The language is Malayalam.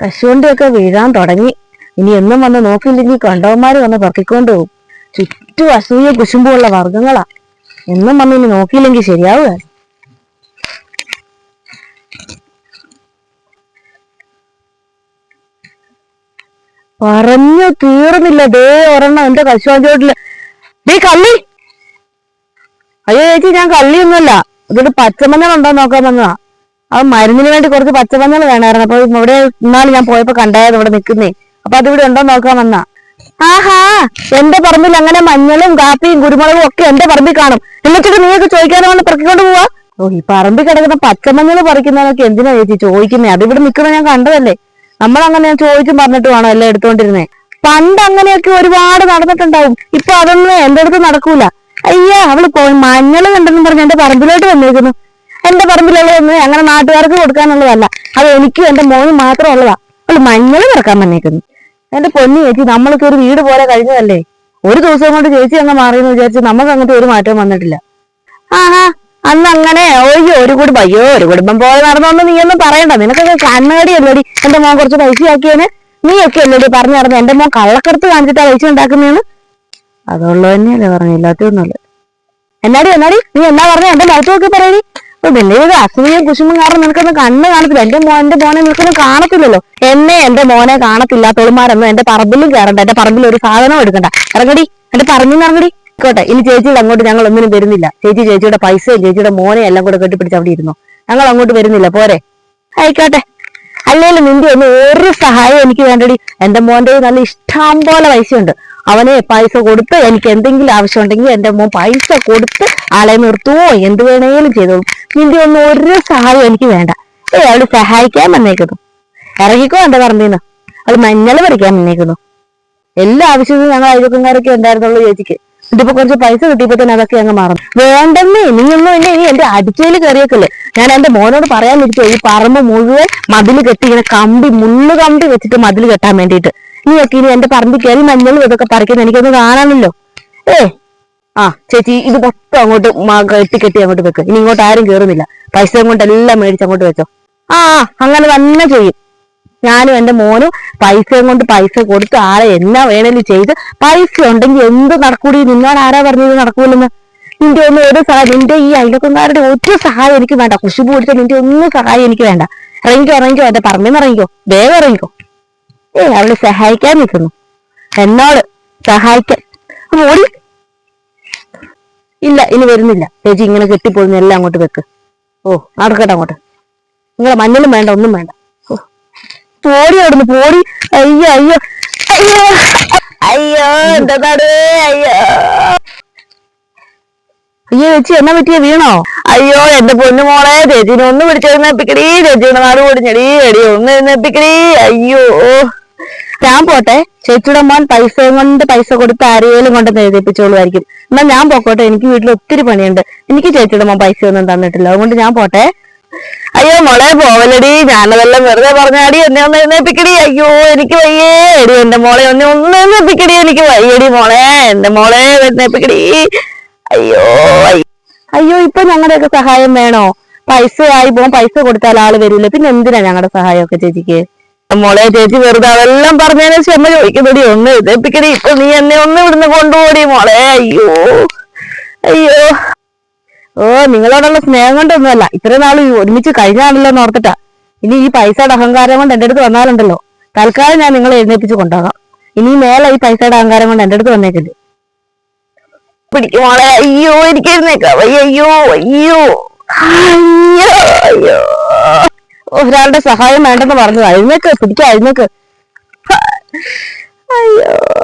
കശുവണ്ടിയൊക്കെ വീഴാൻ തുടങ്ങി. ഇനി എന്നും വന്ന് നോക്കിയില്ലെങ്കിൽ കണ്ടവന്മാര് വന്ന് പറക്കിക്കൊണ്ട് പോകും. ചുറ്റും അസൂയ കുശുമ്പുള്ള വർഗങ്ങളാ എന്നും വന്ന് ഇനി നോക്കിയില്ലെങ്കിൽ ശരിയാവുക പറഞ്ഞു തീർന്നില്ല. ദേ ഒരെണ്ണം എന്റെ കശുവണ്ടിയോട്ടിൽ. ദേ കള്ളി. അയ്യോ ചേച്ചി ഞാൻ കള്ളിയൊന്നുമല്ല. ഇതൊരു പച്ചമഞ്ഞൾ ഉണ്ടോ നോക്കാൻ വന്നതാ. അത് മരുന്നിന് വേണ്ടി കുറച്ച് പച്ചമഞ്ഞൾ വേണമായിരുന്നു. അപ്പൊ ഇവിടെ ഇന്നാൾ ഞാൻ പോയപ്പോ കണ്ടായത് ഇവിടെ നിൽക്കുന്നേ. അപ്പൊ അതിവിടെ ഉണ്ടോ നോക്കാൻ വന്നാ ആഹാ എന്റെ പറമ്പിൽ അങ്ങനെ മഞ്ഞളും കാപ്പിയും കുരുമുളകും ഒക്കെ എന്റെ പറമ്പിൽ കാണും. എന്നിട്ട് നീയൊക്കെ ചോദിക്കാതെ വന്ന് പെറുക്കിക്കൊണ്ട് പോവാ? ഓ ഈ പറമ്പിൽ കിടക്കുന്ന പച്ചമഞ്ഞൾ പറിക്കുന്നതൊക്കെ എന്തിനാ ചേച്ചി ചോദിക്കുന്നേ? അതിവിടെ നിൽക്കുന്ന ഞാൻ കണ്ടതല്ലേ. നമ്മളങ്ങനെ ഞാൻ ചോദിച്ചും പറഞ്ഞിട്ട് വേണോ എല്ലാം എടുത്തോണ്ടിരുന്നേ. പണ്ട് അങ്ങനെയൊക്കെ ഒരുപാട് നടന്നിട്ടുണ്ടാവും. ഇപ്പൊ അതൊന്നും എന്റെ അടുത്ത് നടക്കൂല. അയ്യാ അവൾ പോയി മഞ്ഞൾ കണ്ടെന്നും പറഞ്ഞ് എന്റെ പറമ്പിലോട്ട് വന്നേക്കുന്നു. എന്റെ പറമ്പിലുള്ളതൊന്നും അങ്ങനെ നാട്ടുകാർക്ക് കൊടുക്കാനുള്ളതല്ല. അത് എനിക്കും എന്റെ മോനും മാത്രം ഉള്ളതാ അവൾ മഞ്ഞൾ കിടക്കാൻ വന്നേക്കുന്നു. എന്റെ പൊന്നി ചേച്ചി നമ്മൾക്ക് ഒരു വീട് പോലെ കഴിഞ്ഞതല്ലേ? ഒരു ദിവസം കൊണ്ട് ചേച്ചി അങ്ങ് മാറിയെന്ന് വിചാരിച്ച് നമുക്ക് അങ്ങനത്തെ ഒരു മാറ്റം വന്നിട്ടില്ല. ആഹാ അന്ന് അങ്ങനെ ഓയ്യോ ഒരു കുടുംബം അയ്യോ ഒരു കുടുംബം പോലെ നടന്നൊന്നും നീ ഒന്നും പറയണ്ട. നിനക്കൊക്കെ കണ്ണാടി അല്ലടി എന്റെ മോൻ കുറച്ച് പൈസ നീ ഒക്കെ അല്ലടി പറഞ്ഞു നടന്നു? എന്റെ മോൻ കള്ളക്കടത്ത് കാണിച്ചിട്ടാ പൈസ ഉണ്ടാക്കുന്നതാണ് അതുള്ളത് തന്നെയല്ലേ പറഞ്ഞു എന്നാടി എന്നാടി? നീ എന്നാ പറഞ്ഞു? എന്റെ നോക്കി പറയടി. പിന്നെ ഇത് അസൂയും കുശുമ്പും കാരണം നിനക്കൊന്നും കണ്ണ് കാണത്തില്ല. എന്റെ മോ എന്റെ മോനെ നിനക്കൊന്നും കാണത്തില്ലല്ലോ. എന്നെ എന്റെ മോനെ കാണത്തില്ലാത്തോളുമാരൊന്നും എന്റെ പറമ്പിലും കയറണ്ട എന്റെ പറമ്പിൽ ഒരു സാധനം എടുക്കണ്ട. ഇറങ്ങടി. എന്റെ പറമ്പിൽ ഇറങ്ങടി. ഇക്കോട്ടെ ഇനി ചേച്ചിയുടെ അങ്ങോട്ട് ഞങ്ങൾ ഒന്നിനും വരുന്നില്ല. ചേച്ചി ചേച്ചിയുടെ പൈസയും ചേച്ചിയുടെ മോനെ എല്ലാം കൂടെ കെട്ടിപ്പിടിച്ച് അവിടെ ഇരുന്നു. ഞങ്ങൾ അങ്ങോട്ട് വരുന്നില്ല. പോരെ. ആയിക്കോട്ടെ. അല്ലേലും നിന്റെ ഒന്നും ഒരു സഹായം എനിക്ക് വേണ്ടടി. എന്റെ മോന്റെ നല്ല ഇഷ്ടം പോലെ പൈസയുണ്ട്. അവനെ പൈസ കൊടുത്ത് എനിക്ക് എന്തെങ്കിലും ആവശ്യമുണ്ടെങ്കിൽ എന്റെ മോൻ പൈസ കൊടുത്ത് ആളെ നിർത്തുവോ? എന്ത് വേണേലും ചെയ്തോളും നിന്റെ ഒന്നും ഒരു സഹായം എനിക്ക് വേണ്ട. ഏ അവൾ സഹായിക്കാൻ വന്നേക്കുന്നു. ഇറങ്ങിക്കോ എന്റെ പറമ്പിന്ന് അവൾ മഞ്ഞൾ പറിക്കാൻ വന്നേക്കുന്നു. എല്ലാ ആവശ്യത്തിനും ഞങ്ങൾ അയൽവക്കക്കാരൊക്കെ ഉണ്ടായിരുന്നുള്ളൂ ചേച്ചിക്ക്. ഇതിപ്പോ കുറച്ച് പൈസ കിട്ടിയപ്പോ തന്നെ അതൊക്കെ അങ്ങ് മാറും. വേണ്ടെന്നേ നിങ്ങളൊന്നും എന്നെ ഇനി എന്റെ അടിച്ചയിൽ കയറിയേക്കല്ലേ. ഞാൻ എന്റെ മോനോട് പറയാനിരിക്കും ഈ പറമ്പ് മുഴുവൻ മതിൽ കെട്ടി ഇങ്ങനെ കമ്പി മുള്ളു കമ്പി വെച്ചിട്ട് മതിൽ കെട്ടാൻ വേണ്ടിയിട്ട്. നീയൊക്കെ ഇനി എന്റെ പറമ്പിൽ കയറി മഞ്ഞളും ഇതൊക്കെ പറിക്കുന്നത് എനിക്കൊന്ന് കാണാനല്ലോ. ഏ ആ ചേച്ചി ഇത് മൊത്തം അങ്ങോട്ട് കെട്ടി കെട്ടി അങ്ങോട്ട് വെക്ക്. ഇനി ഇങ്ങോട്ട് ആരും കേറുന്നില്ല. പൈസ കൊണ്ട് എല്ലാം മേടിച്ച് അങ്ങോട്ട് വെച്ചോ. ആ അങ്ങനെ തന്നെ ചെയ്യും. ഞാനും എന്റെ മോനും പൈസയും കൊണ്ട് പൈസ കൊടുത്ത് ആരെ എന്നാ വേണേലും ചെയ്ത് പൈസ ഉണ്ടെങ്കിൽ എന്ത് നടക്കൂടി? നിന്നോട് ആരാ പറഞ്ഞത് നടക്കൂലെന്ന്? നിന്റെ ഒന്നും ഒരു സഹായം നിന്റെ ഈ അയലക്കൊന്നാരുടെ ഒരു സഹായം എനിക്ക് വേണ്ട. പിടിച്ച നിന്റെ ഒന്നും സഹായം എനിക്ക് വേണ്ട. ഇറങ്ങിക്കോ ഇറങ്ങിക്കോ എന്റെ പറമ്പിന്ന് ഇറങ്ങിക്കോ. വേഗം ഇറങ്ങിക്കോ. ഏ അവൾ സഹായിക്കാൻ നിൽക്കുന്നു. എന്നോട് സഹായിക്കാൻ. ഓടി. ഇല്ല ഇനി വരുന്നില്ല. ചേച്ചി ഇങ്ങനെ കെട്ടിപ്പോയി എല്ലാം അങ്ങോട്ട് വെക്ക്. ഓ നടക്കട്ടെ അങ്ങോട്ട്. നിങ്ങളെ മഞ്ഞളും വേണ്ട ഒന്നും വേണ്ട. പോടി അവിടുന്ന് പോടി അയ്യോ അയ്യോ. അയ്യോ. അയ്യോ അയ്യോ. അയ്യോ ചേച്ചി എന്നാ പറ്റിയ? വീണോ? അയ്യോ എന്റെ പൊന്നു മോളെ ചേച്ചിനെ ഒന്ന് പിടിച്ചെഴുന്നേപ്പിക്കടി ചേച്ചിയുടെ നാട് പൊടിഞ്ഞടി എടി ഒന്ന് എഴുന്നേപ്പിക്കടി അയ്യോ. ഞാൻ പോട്ടെ. ചേച്ചിയുടെ മോൻ പൈസയും കൊണ്ട് പൈസ കൊടുത്ത് ആരെയും കൊണ്ട് എഴുതിപ്പിച്ചോളുമായിരിക്കും. എന്നാൽ ഞാൻ പോക്കോട്ടെ. എനിക്ക് വീട്ടിൽ ഒത്തിരി പണിയുണ്ട്. എനിക്ക് ചേച്ചിയുടെ മോൻ പൈസ ഒന്നും തന്നിട്ടില്ല. അതുകൊണ്ട് ഞാൻ പോട്ടെ. അയ്യോ മോളെ പോവലടി. ഞാനതെല്ലാം വെറുതെ പറഞ്ഞാടി എന്നെ ഒന്ന് എഴുന്നേപ്പിക്കടി. അയ്യോ എനിക്ക് വയ്യേ. എടി എന്റെ മോളെ ഒന്ന് ഒന്ന് എഴുന്നേപ്പിക്കടി. എനിക്ക് വയ്യടി മോളെ. എന്റെ മോളെ എഴുന്നേപ്പിക്കടി. അയ്യോ അയ്യോ. ഇപ്പൊ ഞങ്ങളുടെയൊക്കെ സഹായം വേണോ? പൈസ ആയി പോകും. പൈസ കൊടുത്താൽ ആൾ വരില്ല പിന്നെ എന്തിനാ ഞങ്ങളുടെ സഹായമൊക്കെ ചേച്ചിക്ക്? മോളെ ചേച്ചി വെറുതെ അതെല്ലാം പറഞ്ഞതിന് ക്ഷമ ചോദിക്കുന്നടി ഒന്ന് എഴുതിപ്പിക്കടി ഇപ്പൊ നീ എന്നെ ഒന്ന് ഇവിടുന്ന് കൊണ്ടുപോടി മോളെ. അയ്യോ അയ്യോ. ഓ നിങ്ങളോടുള്ള സ്നേഹം കൊണ്ടൊന്നുമല്ല. ഇത്രയും നാൾ ഒരുമിച്ച് കഴിഞ്ഞാണല്ലോ എന്ന് ഓർത്തിട്ടാ. ഇനി ഈ പൈസയുടെ അഹങ്കാരം കൊണ്ട് എന്റെ അടുത്ത് വന്നാലുണ്ടല്ലോ. തൽക്കാലം ഞാൻ നിങ്ങളെ എഴുന്നേപ്പിച്ച് കൊണ്ടുപോകാം. ഇനി മേലെ ഈ പൈസയുടെ അഹങ്കാരം കൊണ്ട് എന്റെ അടുത്ത് വന്നേക്കല്ലേ പിടിക്കും മോളെ അയ്യോ എനിക്ക് എഴുന്നേക്കാം അയ്യോ അയ്യോ. അയ്യോ അയ്യോ. ഒരാളുടെ സഹായം വേണ്ടെന്ന് പറഞ്ഞത്. എഴുന്നേക്ക് പിടിക്കാം എഴുന്നേക്ക് അയ്യോ.